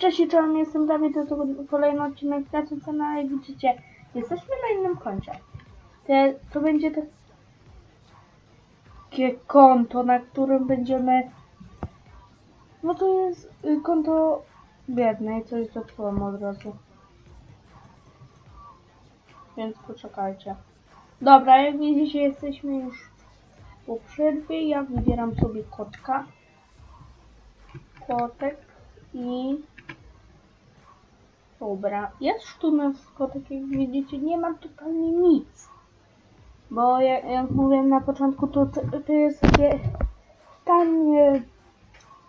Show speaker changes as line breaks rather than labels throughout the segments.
Cześć, czołem, jestem Dawid, to kolejny odcinek na tym kanale, widzicie, jesteśmy na innym koncie. Te, to będzie takie konto, na którym będziemy, no to jest y, konto biedne i coś zepsułem od razu. Więc poczekajcie. Dobra, jak widzicie, jesteśmy już po przerwie, ja wybieram sobie kotka. Kotek i Dobra, jest sztunersko, tak jak widzicie, nie mam totalnie nic. Bo jak, jak mówiłem na początku, to, to, jest takie tanie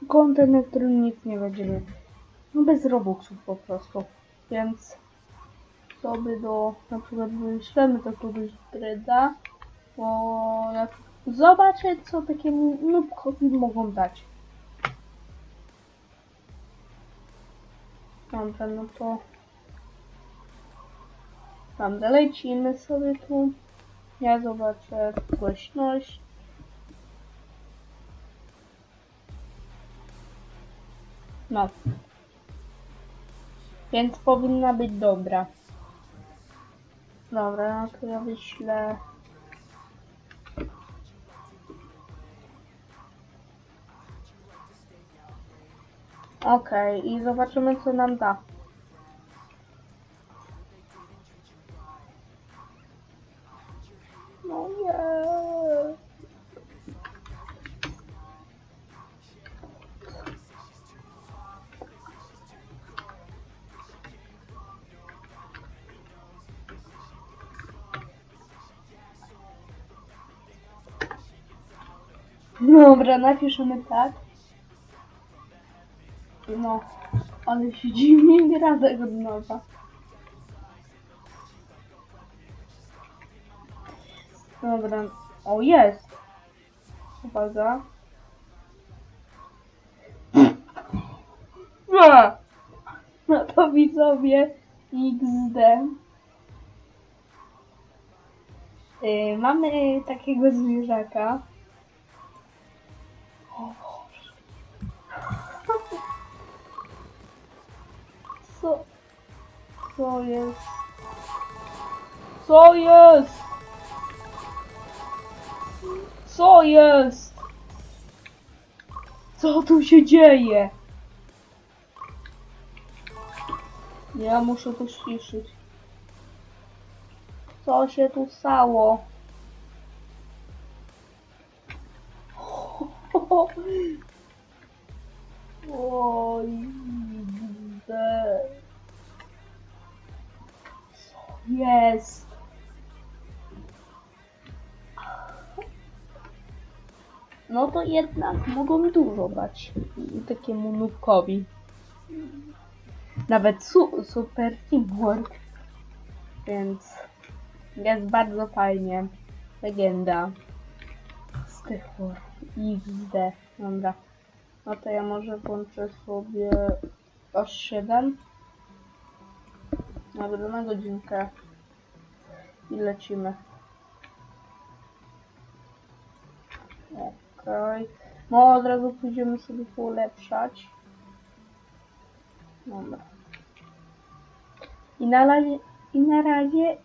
content, na którym nic nie będziemy. No bez robuxów po prostu. Więc sobie do, na przykład wyślemy to kogoś dreda, bo jak zobaczę, co takiemu nubkowi mogą dać. Dobra, no to tam lecimy sobie tu. Ja zobaczę głośność. No. Więc powinna być dobra. Dobra, no to ja wyślę. Okej, i zobaczymy co nam da. Dobra, napiszemy tak. No, ale się dziwnie gra tego nowa. Dobra, o jest! Uwaga. A! No to widzowie XD. Yy, mamy takiego zwierzaka. O. Co? Co jest? Co jest? Co jest? Co tu się dzieje? Ja muszę to ściszyć. Co się tu stało? Oj. Co jest? No to jednak mogą dużo dać takiemu nubkowi. Nawet su super teamwork. Więc jest bardzo fajnie. Legenda. Z tych for. XD. Dobra. No to ja może włączę sobie aż 7. Dobra, na godzinkę. I lecimy. Okej. No od razu pójdziemy sobie polepszać. Dobra. I na razie, i na razie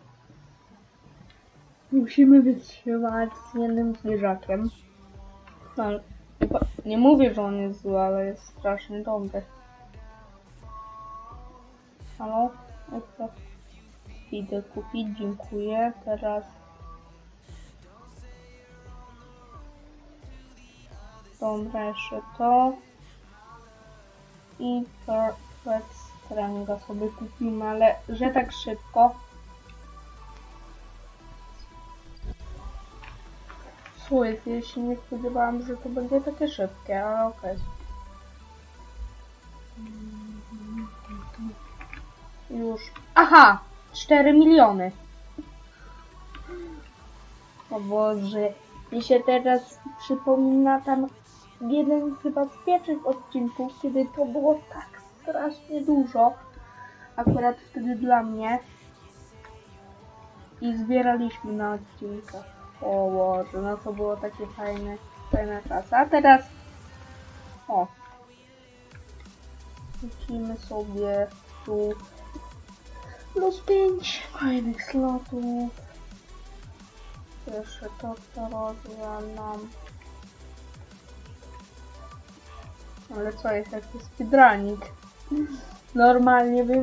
musimy wytrzymać z jednym zwierzakiem. No, nie, mówię, że on jest zły, ale jest strasznie dobry. Halo? Idę kupić, dziękuję. Teraz Dobra, jeszcze to. I Perfect Stranga sobie kupimy, ale że tak szybko. Jest? Ja się nie spodziewałam, że to będzie takie szybkie, ale okej. Już. Aha! 4 miliony. O Boże. Mi się teraz przypomina tam jeden chyba z pierwszych odcinków, kiedy to było tak strasznie dużo. Akurat wtedy dla mnie. I zbieraliśmy na odcinkach. O Boże, no to było takie fajne, fajne czasy. A teraz... O. Lecimy sobie tu. Plus 5 fajnych slotów. Jeszcze to, co rozwalam. Ale co jest taki speedrunning? Normalnie bym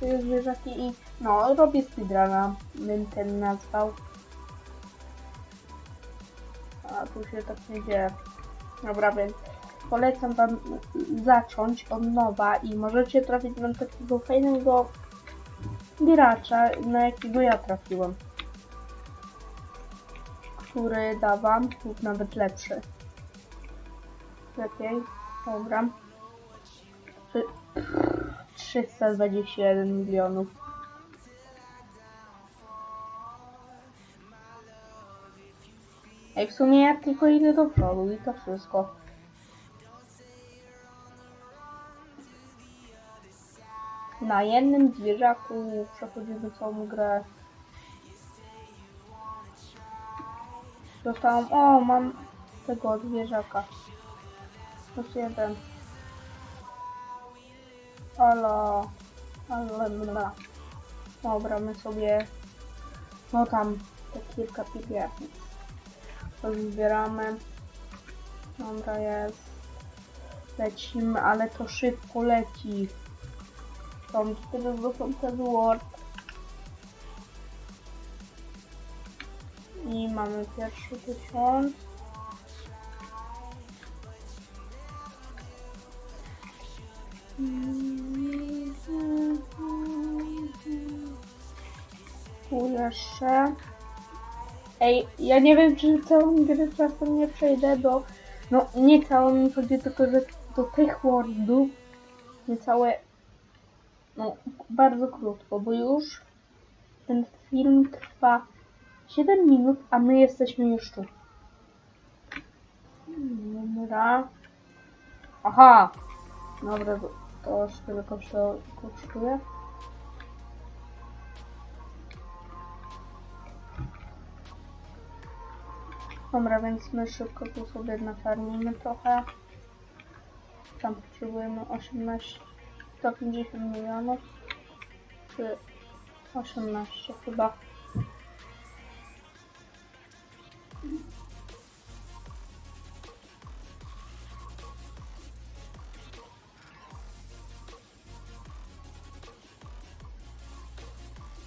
sobie zwierzaki i no robię speedruna, bym ten nazwał. A tu się tak nie dzieje. Dobra, więc polecam wam zacząć od nowa i możecie trafić na takiego fajnego gracza, na jakiego ja trafiłem. Który da wam lub nawet lepszy. Lepiej. Dobra. Trzy- 321 milionów. Ej, w sumie ja tylko idę do przodu i to wszystko. Na jednym zwierzaku przechodzimy całą grę. Dostałam, o mam tego zwierzaka. Plus jeden. Halo. Halo. bla. Dobra, my sobie no tam te kilka piliardów. To zbieramy. Dobra, jest. Lecimy, ale to szybko leci. Są cztery są te Word. I mamy pierwszy tysiąc. Tu jeszcze. Ej, ja nie wiem, czy całą grę czasem nie przejdę do... No, nie całą mi chodzi, tylko że do tych wordów niecałe... No, bardzo krótko, bo już ten film trwa 7 minut, a my jesteśmy już tu. Dobra. Aha! Dobra, to- to już tyle koszto- kosztuje. Dobra, więc my szybko tu sobie nafarmimy trochę. Tam potrzebujemy 18, 150 milionów. Czy 18 chyba.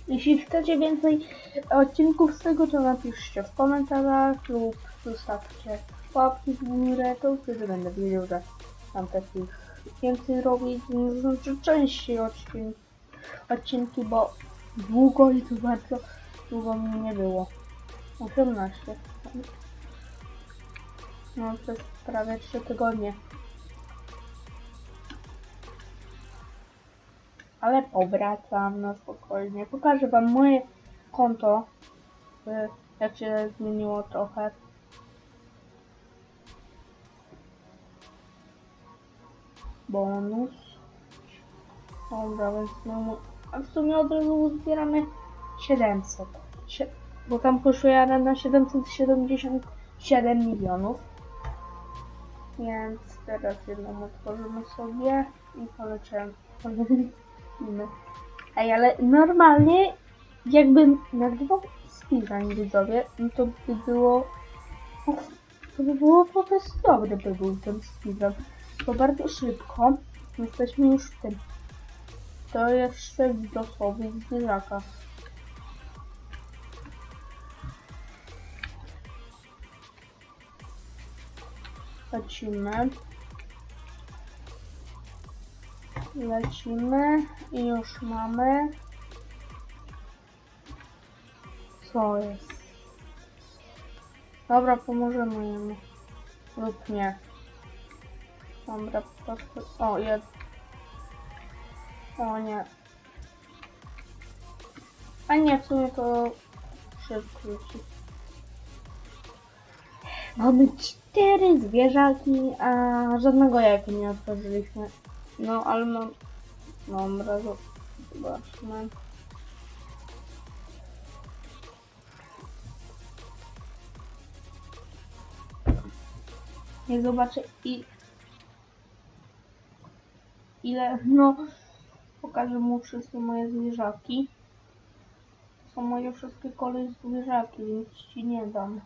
Jeśli chcecie więcej odcinków z tego, to napiszcie w komentarzach lub zostawcie łapki w górę, to wtedy będę wiedział, że mam takich więcej robić, znaczy częściej odcinki, odcinki, bo długo i to bardzo długo mi nie było. 18. No przez prawie 3 tygodnie. Ale powracam na spokojnie. Pokażę wam moje konto. y, Jak się zmieniło trochę. Bonus. Dobra, więc no, a w sumie od razu zbieramy 700. Sie- bo tam kosztuje arena 777 milionów. Więc teraz jedną otworzymy sobie i poleciałem. Polecimy. Ej, ale normalnie jakbym nagrywał speedrun widzowie, no to by było to by było po prostu dobry by był ten speedrun. Bo bardzo szybko jesteśmy już w tym. To jeszcze w losowych zwierzakach. Lecimy. Lecimy i już mamy. Co jest? Dobra, pomożemy jemu. Lub nie. Dobra, po prostu... O, jest. O nie. A nie, w sumie to szybko leci. Mamy cztery zwierzaki, a żadnego jajka nie otworzyliśmy. No, ale mam... Dobra, zo- zobaczmy. Niech zobaczę i... ile, no, pokażę mu wszystkie moje zwierzaki. Są moje wszystkie kolej zwierzaki, więc ci nie dam.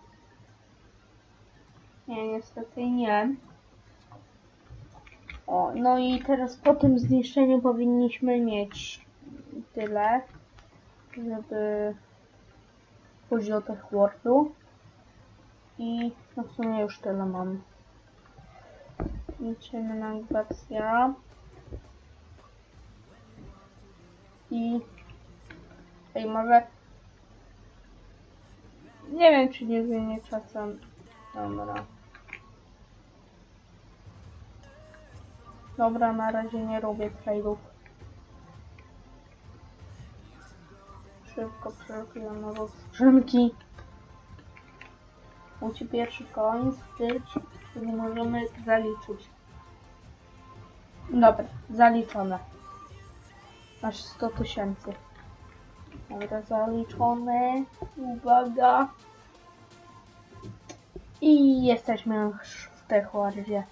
Nie, niestety nie. O, no i teraz po tym zniszczeniu powinniśmy mieć tyle, żeby pójść do tych wardu. I no w sumie już tyle mam. Liczymy nawigacja. I... Ej, może... Nie wiem, czy nie zmienię czasem. Dobra. Dobra, na razie nie robię trade'ów. Szybko przerobiłem nowe skrzynki. Musi pierwszy koń być, który możemy zaliczyć. Dobra, zaliczone. Masz 100 tysięcy. Dobra, zaliczone. Uwaga. I jesteśmy już w tej hordzie.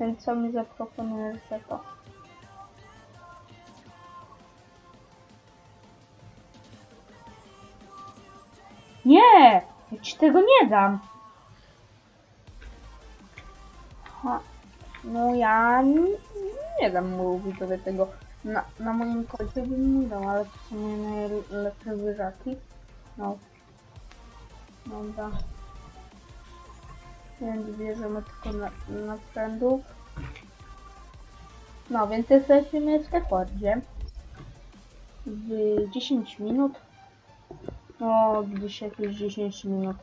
Więc co mi zaproponujesz za to? Nie! Ja ci tego nie dam. Ha. No ja nie dam mu widzowie tego. Na, na moim koncie bym nie dał, ale to są moje najlepsze wyżaki. No. Dobra. Więc bierzemy tylko na, na friendów. No, więc jesteśmy w rekordzie. W 10 minut. No, gdzieś jakieś 10 minut.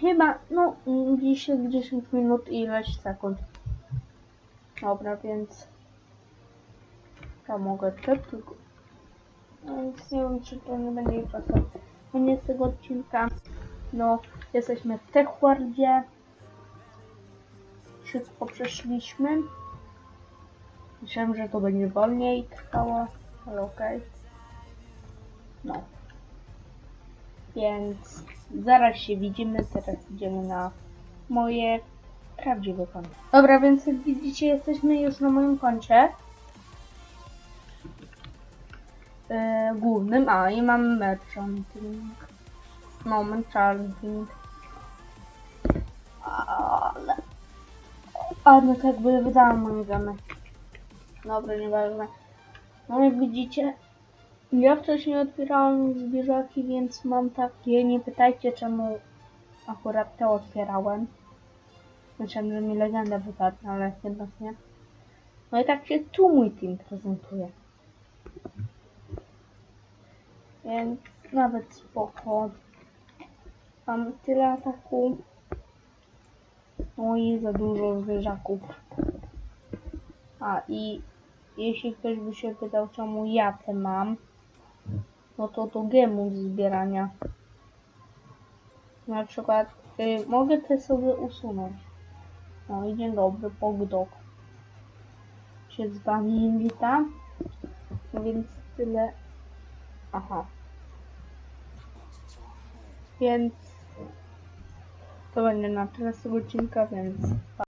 Chyba, no, jest 10 minut i ileś sekund. Dobra, więc ja mogę tylko. No, Więc nie wiem, czy to nie będzie czasem koniec tego odcinka. No, jesteśmy w Techwardzie. Szybko przeszliśmy. Myślałem, że to będzie wolniej trwało, ale okej. No. Więc zaraz się widzimy, teraz idziemy na moje prawdziwe konto. Dobra, więc jak widzicie, jesteśmy już na moim koncie. Yy, głównym, a i mam merchanting. No, merchanting. Ale... A, no tak by wydałam moje gamy. Dobra, nieważne. No jak widzicie, ja wcześniej otwierałam zwierzaki, więc mam takie, nie pytajcie czemu akurat te otwierałem. Myślałem, że mi legenda wypadnie, ale jednak nie. No i tak się tu mój team prezentuje. Więc nawet spoko. Mam tyle ataku. No i za dużo zwierzaków. A i jeśli ktoś by się pytał, czemu ja te mam, no to do gemów zbierania. Na przykład y, mogę te sobie usunąć. No i dzień dobry, pogdok. Się z wami witam. No więc tyle. Aha. Więc to będzie na tyle z tego odcinka, więc